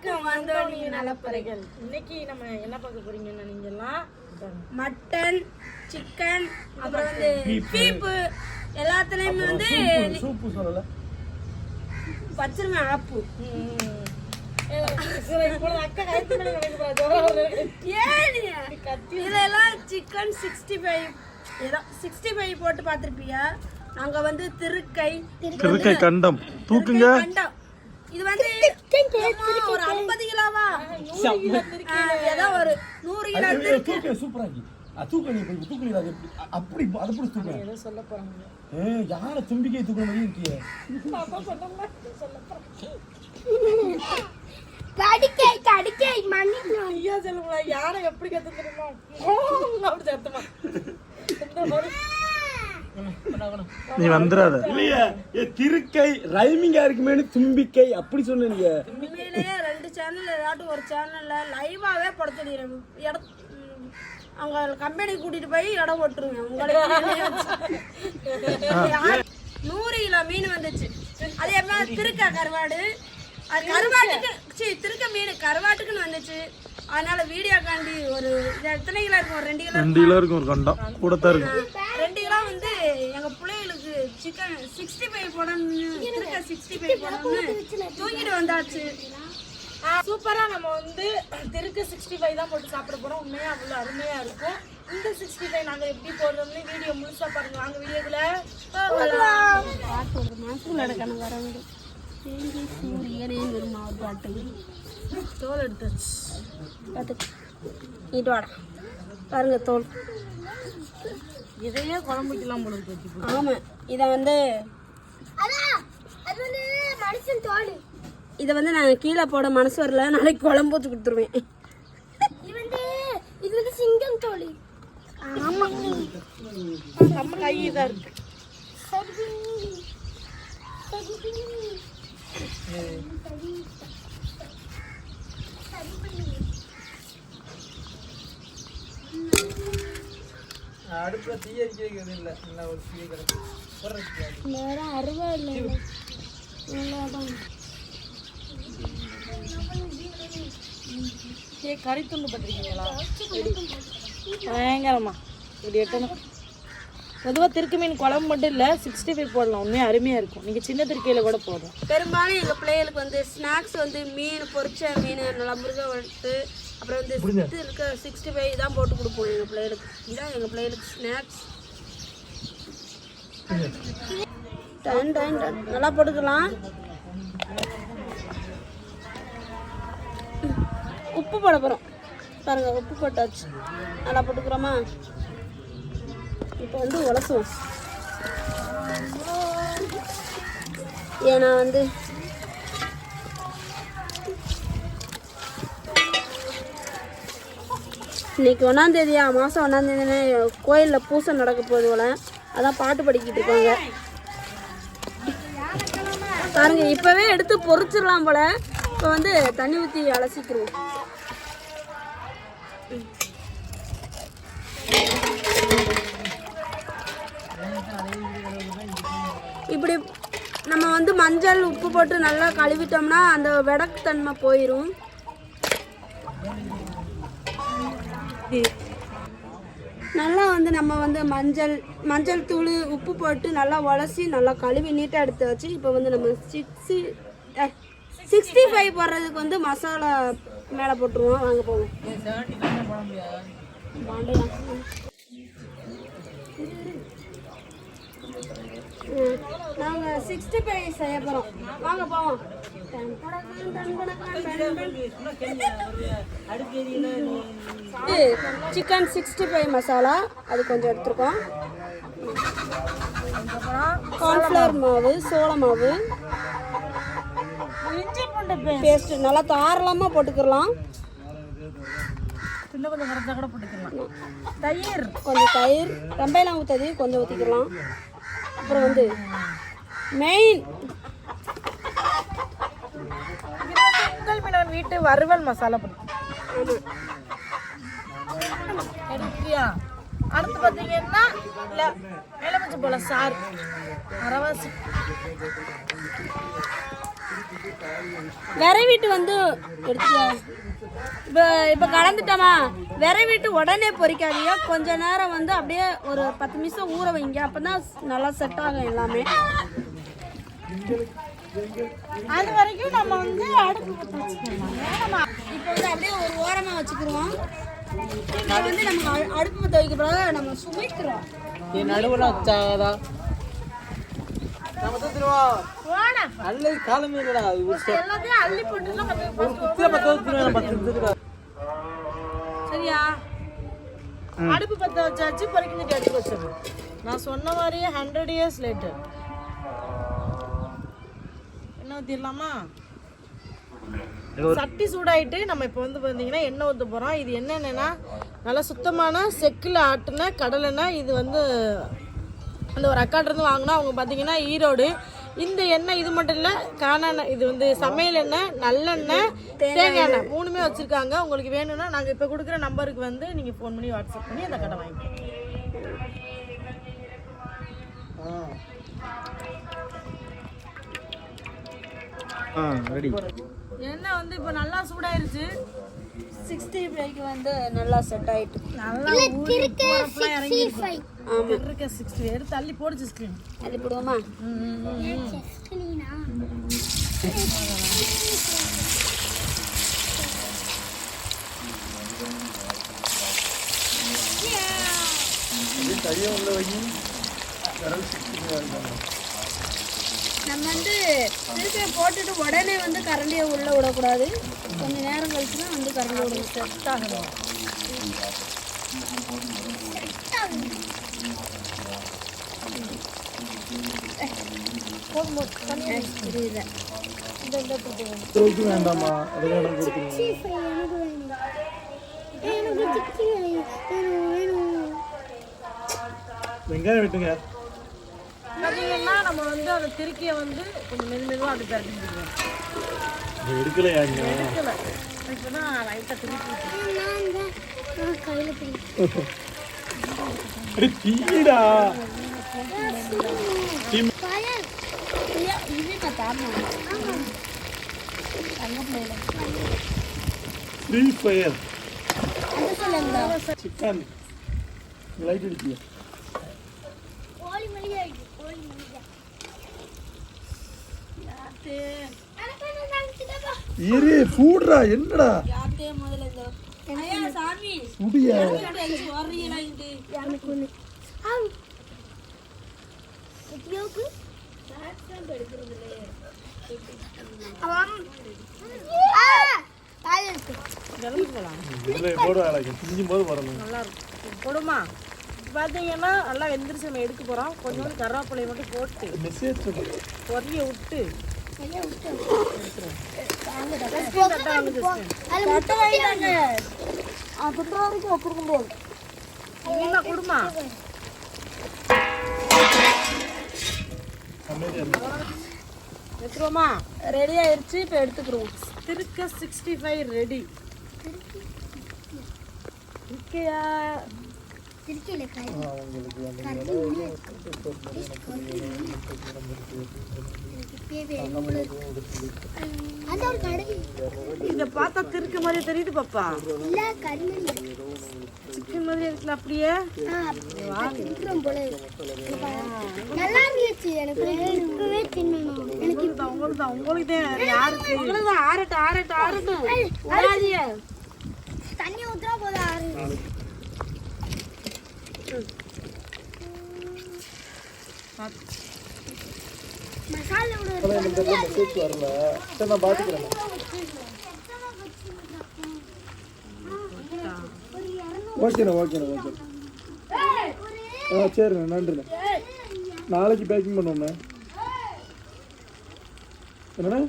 வணக்கம் வந்தோனி நலப்பறைகள் இன்னைக்கு நம்ம என்ன பார்க்க போறீங்கன்னா நீங்க எல்லாம் மட்டன் சிக்கன் அப்புறம் வந்து பீப்பு. எல்லாத்துலயுமே வந்து சூப்பு சொல்லல. வச்சிருவேன் ஆப்பு. அக்கா கைத்து மேல எனக்கு பாரு. ஏனியா இதுல எல்லாம் சிக்கன் சிக்ஸ்டி ஃபைவ் ஏதோ சிக்ஸ்டி ஃபைவ் போட்டு பார்த்துருப்பிய? நாங்க வந்து திருக்கை. திருக்கை கண்டம். தூக்குங்க. கண்டம். இது வந்து ஒரு ஐம்பது கிலோவா ஏதோ ஒரு நூறு கிலோ திருக்கை தூக்க சூப்பராக்கி தூக்க நீ போய் தூக்க நீ அது எப்படி அ- அப்படி அது எப்படி தூக்க ஏதோ சொல்ல போறாங்க. ஏ யார தும்பிக்கை தூக்குற மாதிரி இருக்கியே கடிக்கை கடிக்கை மன்னிக்கணும். ஐயா சொல்லுங்களா யாரை எப்படி கத்து தெரியுமா அப்படி சத்தமா. நீ வந்துடாத இல்லையே திருக்கை ரைமிங்கா இருக்குமேனு தும்பிக்கை அப்படி சொன்ன நீங்க உண்மையிலேயே ரெண்டு சேனல் ஏதாட்டும் ஒரு சேனல்ல லைவாவே போட சொல்லிடுறேன் இடம் ம், அவங்க கம்பெனி கூட்டிட்டு போய் இடம் ஓட்டுருங்க உங்களுக்கு நூறு கிலோ மீன் வந்துச்சு. அது எப்ப திருக்க கருவாடு. அது கருவாட்டுக்கு சீ திருக்க மீன் கருவாட்டுக்குன்னு வந்துச்சு. அதனால வீடியோ காண்டி ஒரு எத்தனை கிலோ இருக்கும்? ஒரு ரெண்டு கிலோ ரெண்டு கிலோ இருக்கும்? ஒரு கண்டம். கூடத்தான் இருக்கும் ரெண்டு கிலோ வந்து எங்க பிள்ளைகளுக்கு சிக்கன் சிக்ஸ்டி ஃபைவ் போடணும்னு சிக்ஸ்டி ஃபைவ் போடணும்னு தூக்கிட்டு வந்தாச்சு. சூப்பரா நம்ம வந்து திருக்கு சிக்ஸ்டி ஃபைவ் தான் போட்டு சாப்பிட போறோம். உண்மையா அவ்வளோ அருமையா இருக்கும். இந்த சிக்ஸ்டி ஃபைவ் நாங்க எப்படி போடுறோம்னு வீடியோ முழுசா பாருங்க. வாங்க வீடியோக்குள்ள ஒரு மாசம் நடக்கணும் வர தேங்கி சூரியனே வருமா ஒரு பாட்டு தோல் எடுத்தாச்சு பார்த்து நீட்டு வாடா. பாருங்க தோல். இதையே குழம்புக்கலாம் போல இருக்கு. ஆமாம் இதை வந்து மனுஷன் தோல் இதை வந்து நான் கீழே போட மனசு வரல நாளைக்கு குழம்பு வச்சு கொடுத்துருவேன். இது வந்து இது வந்து சிங்கம் தோல் ஆமா. நம்ம கை இதா இருக்கு. சரி. அடுப்புல தீ எரிக்கிறது இல்ல. நல்லா ஒரு தீய கிடக்கு. நேரம் அருவா இல்லை கறி துண்டு பட்டிருக்கீங்களா பயங்கரமா. இப்படி எட்டணும் பொதுவாக திருக்கு மீன் குழம்பு மட்டும் இல்லை சிக்ஸ்டி ஃபைவ் போடலாம். உண்மையாக அருமையாக இருக்கும். நீங்கள் சின்ன திருக்கையில் கூட போதும். பெரும்பாலும் எங்கள் பிள்ளைகளுக்கு வந்து ஸ்நாக்ஸ் வந்து மீன் பொரிச்ச மீன் நல்லா முருகை வறுத்து அப்புறம் வந்து இது இருக்க சிக்ஸ்டி ஃபைவ் தான் போட்டு கொடுப்போம் எங்கள் பிள்ளைகளுக்கு. இதான் எங்கள் பிள்ளைகளுக்கு ஸ்நாக்ஸ் டன் டன் டன். நல்லா போட்டுக்கலாம். உப்பு போட போகிறோம் பாருங்க உப்பு போட்டாச்சு. நல்லா போட்டுக்கிறோமா? இப்போ வந்து உலசுவோம். ஏன்னா வந்து இன்னைக்கு ஒன்றாந்தேதியா மாதம் ஒன்றாந்தேதினே கோயிலில் பூசை நடக்க போகுது போல. அதான் பாட்டு படிக்கிட்டு இருக்காங்க. பாருங்க இப்போவே எடுத்து பொறிச்சிடலாம் போல. இப்போ வந்து தண்ணி ஊற்றி அலசிக்கிறோம் இப்படி நம்ம வந்து மஞ்சள் உப்பு போட்டு நல்லா கழுவிட்டோம்னா அந்த வெடக்கு தன்மை போயிடும் நல்லா வந்து நம்ம வந்து மஞ்சள் மஞ்சள் தூள் உப்பு போட்டு நல்லா உலசி நல்லா கழுவி நீட்டாக எடுத்து வச்சு இப்போ வந்து நம்ம சிக்ஸி சிக்ஸ்டி ஃபைவ் போடுறதுக்கு வந்து மசாலா மேலே போட்டுருவோம். வாங்க போவோம். வாண்டலாம். ம், நாங்க சிக்ஸ்டி ஃபைவ் செய்ய போகிறோம் வாங்க போவோம். சிக்கன் சிக்ஸ்டி ஃபைவ் மசாலா அது கொஞ்சம் எடுத்துருக்கோம். கார்ன்ஃப்ளவர் மாவு சோள மாவு. பேஸ்ட் நல்லா தாராளமாக போட்டுக்கலாம் இன்னும் கொஞ்சம் கரைச்சா கூட போட்டுக்கலாம் தயிர். கொஞ்சம் தயிர் ரொம்பலாம் ஊற்றாது கொஞ்சம் ஊற்றிக்கலாம் அப்புறம் வந்து மெயின் இது மீனவன் வீட்டு வறுவல் மசாலா பிடிக்கும் அடுத்து பார்த்தீங்கன்னா இல்லை எலுமிச்சை போல சார் அரவாசி விரைவிட்டு வந்து இப்போ இப்போ கலந்துட்டோமா? விரைவிட்டு உடனே பொறிக்காதீங்க. கொஞ்ச நேரம் வந்து அப்படியே ஒரு பத்து நிமிஷம் ஊற வைங்க. அப்போ தான் நல்லா செட் ஆகும் எல்லாமே. அது வரைக்கும் நம்ம வந்து அடுப்பு பற்ற வச்சுக்கலாம் இப்போ வந்து அப்படியே ஒரு ஓரமாக வச்சுக்கிடுவோம் இப்போ வந்து நம்ம அடு- அடுப்பு பற்ற நம்ம சுமைக்கிறோம் நடுவில் வச்சாதான் நம்ம தூத்துருவா போடா அல்லது காலமே இல்லடா இது ஒரு step. எல்லாத்தையும் அள்ளி போட்டுலாம் நம்ம ஒரு குத்துல பத்து தூத்துருவா பத்து நிமிஷத்துக்கு சரியா அடுப்பு பத்த வச்சாச்சு பொறுக்கிட்டு எடுத்து வச்சிடணும் நான் சொன்ன மாதிரியே ஹண்ட்ரட் இயர்ஸ் லேட்டர் என்ன ஊற்றிடலாமா சட்டி சூடாயிட்டு நம்ம இப்போ வந்து பார்த்தீங்கன்னா எண்ணெய் ஊற்ற போகிறோம் இது என்னென்னா நல்லா சுத்தமான செக்கில் ஆட்டின கடலெண்ணெய் இது வந்து அந்த ஒரு அக்காட்ட இருந்து வாங்கினா அவங்க பார்த்தீங்கன்னா ஈரோடு. இந்த எண்ணெய் இது மட்டும் இல்லை காணெண்ணெய் இது வந்து சமையல் எண்ணெய் நல்லெண்ணெய் தேங்காய் எண்ணெய். மூணுமே வச்சுருக்காங்க. உங்களுக்கு வேணும்னா நாங்கள் இப்போ கொடுக்குற நம்பருக்கு வந்து நீங்கள் ஃபோன் பண்ணி வாட்ஸ்அப் பண்ணி அந்த கடை வாங்கிக்கோங்க ஆ ரெடி எண்ணெய் வந்து இப்போ நல்லா சூடாயிருச்சு. சிக்ஸ்டி ஃபைவ்க்கு வந்து நல்லா செட் ஆயிட்டு. நல்லா போறப்பெல்லாம் இறங்கி இருக்க சிக்ஸ்டி எடுத்து தள்ளி போடுச்சு ஸ்க்ரீன் அது போடுவோமா கையை உள்ள வை நம்ம வந்து திருப்பியை போட்டுட்டு உடனே வந்து கரண்டியை உள்ளே விடக்கூடாது. கொஞ்சம் நேரம் கழிச்சு தான் வந்து கரண்டி விடணும் செட் ஆகணும். வேண்டாமா வெங்காயம் வெட்டுங்க. பார்த்தீங்கன்னா நம்ம வந்து அந்த திருக்கியை வந்து கொஞ்சம் மெது மெதுவாக அப்படி தட்டிக்கிடுவோம் இது எடுக்கலையாங்க இருக்கல இப்போ தான் லைட்டாக திருப்பி கையில் தீடா ஃப்ரீ ஃபயர் சிக்கன். லைட் அடிச்சியா? போது வரணும். நல்லா இருக்கும் போடுமா பார்த்தீங்கன்னா நல்லா வெந்திரிச்சு. நம்ம எடுக்க போகிறோம் கொஞ்சோண்டு கருவேப்பிலையை மட்டும் போட்டு மெசேஜ் பொரிய விட்டு நீமா கொடுமா எடுத்துருவோமா ரெடி ஆயிருச்சு இப்போ எடுத்துக்கிறோம் திருக்க சிக்ஸ்டி ஃபைவ் ரெடி இருக்கையா திருச்சியில் காய் பார்த்தா திருக்கு மாதிரி தெரியுது பாப்பா இல்ல கருமணி சிக்கன் மாதிரி இருக்குல்ல அப்படியே நல்லா இருந்துச்சு எனக்கு இப்பவே தின்னணும் எனக்கு உங்களுக்கு தான் உங்களுக்கு தான் உங்களுக்கு தான் யாருக்கு அவ்வளோதான் ஆறட்டும் ஆறட்டும் ஆறட்டும் விடாதீங்க. தண்ணி ஊத்துறா போதும் ஆறு மசாலா விட மெசேஜ் வரல சரி நான் பாத்துக்கிறேன் ஓகேண்ணா ஓகேண்ணா ஓகே ஆ சரிண்ணா நன்றிண்ணா நாளைக்கு பேக்கிங் பண்ணுவோண்ணே என்னண்ணா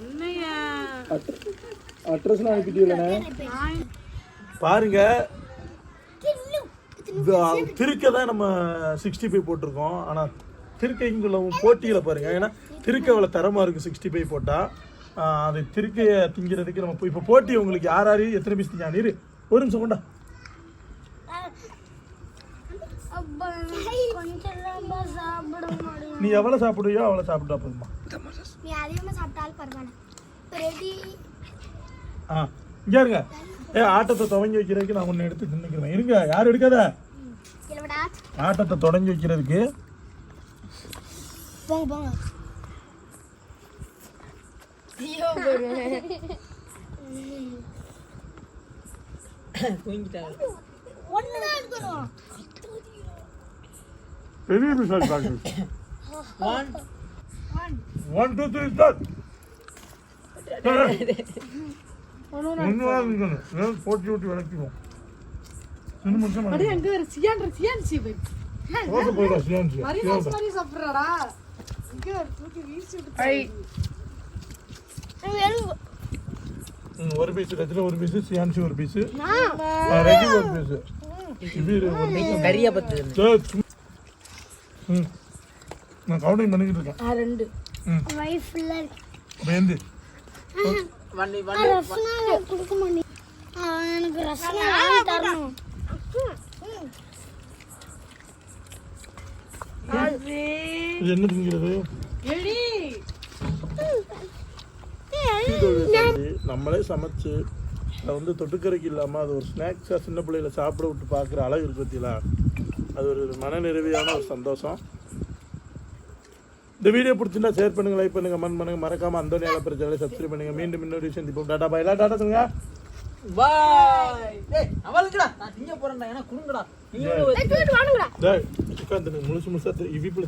என்னையா அட்ரஸ்லாம் அனுப்பிட்டீங்களண்ணே பாருங்க இது திருக்க தான் நம்ம சிக்ஸ்டி ஃபைவ் போட்டிருக்கோம் ஆனால் திருக்கைக்குள்ள போட்டியில் பாருங்க. ஏன்னா திருக்க அவ்வளோ தரமாக இருக்குது சிக்ஸ்டி ஃபைவ் போட்டால் அது திருக்கையை திங்கிறதுக்கு நம்ம இப்போ போட்டி உங்களுக்கு யார் யார் எத்தனை பீஸ் திங்க நீர் ஒரு நிமிஷம் கொண்டா. நீ எவ்வளவு சாப்பிடுவியோ அவ்வளவு சாப்பிட்டா போதுமா நீ அதிகமாக சாப்பிட்டாலும் பரவாயில்ல. ரெடி ஆ இங்க இருங்க. ஏ ஆட்டத்தை துவங்கி வைக்கிறதுக்கு நான் ஒன்று எடுத்து தின்னுக்கிறேன் இருங்க யாரும் எடுக்காத? ஆட்டத்தை தொடங்கி வைக்கிறதுக்கு. பெரிய பிசால் one one two three start ஒன்று போட்டி ஓட்டி விளக்கிடுவோம் இன்னும் மட்டும் அடே அங்க வேற சியான் சியான் மரி சாஸ் மாதிரி சாப்பிடுறாடா. இங்க தூக்கி வீசி விட்டு ஒரு பீஸ் ரஜினி ஒரு பீஸ் சியான்சி ஒரு பீஸ் ஒரு பீஸ் இது ஒரு பீஸ் நிறைய பத்து ம். நான் கவுண்டிங் பண்ணிக்கிட்டு இருக்கேன். ரெண்டு. வயிறு ஃபுல்லாக வண்டி கொடுக்க மாட்டேன். எனக்கு ரசனா வாங்கி தரணும். இது என்ன திங்கிறது நம்மளே சமைச்சு அதை வந்து தொட்டுக்கரைக்கு இல்லாமல் அது ஒரு ஸ்நாக்ஸாக சின்ன பிள்ளைகளை சாப்பிட விட்டு பார்க்குற அழகு இருக்கு பத்தியில அது ஒரு மன நிறைவியான ஒரு சந்தோஷம். இந்த வீடியோ பிடிச்சிருந்தா ஷேர் பண்ணுங்க லைக் பண்ணுங்க கமெண்ட் பண்ணுங்க. மறக்காம அந்த நேரம் பிரச்சனை சப்ஸ்கிரைப் பண்ணுங்க. மீண்டும் இன்னொரு சந்திப்போம். டாடா பாய் எல்லாம் டாடா சொல்லுங்க. அவளுக்குடா. நான் திங்க போறேன்டா. ஏன்னா குடுங்கடா. நீங்க டேய், உட்கார்ந்து முழுசு முழுசா இவ்விப்புல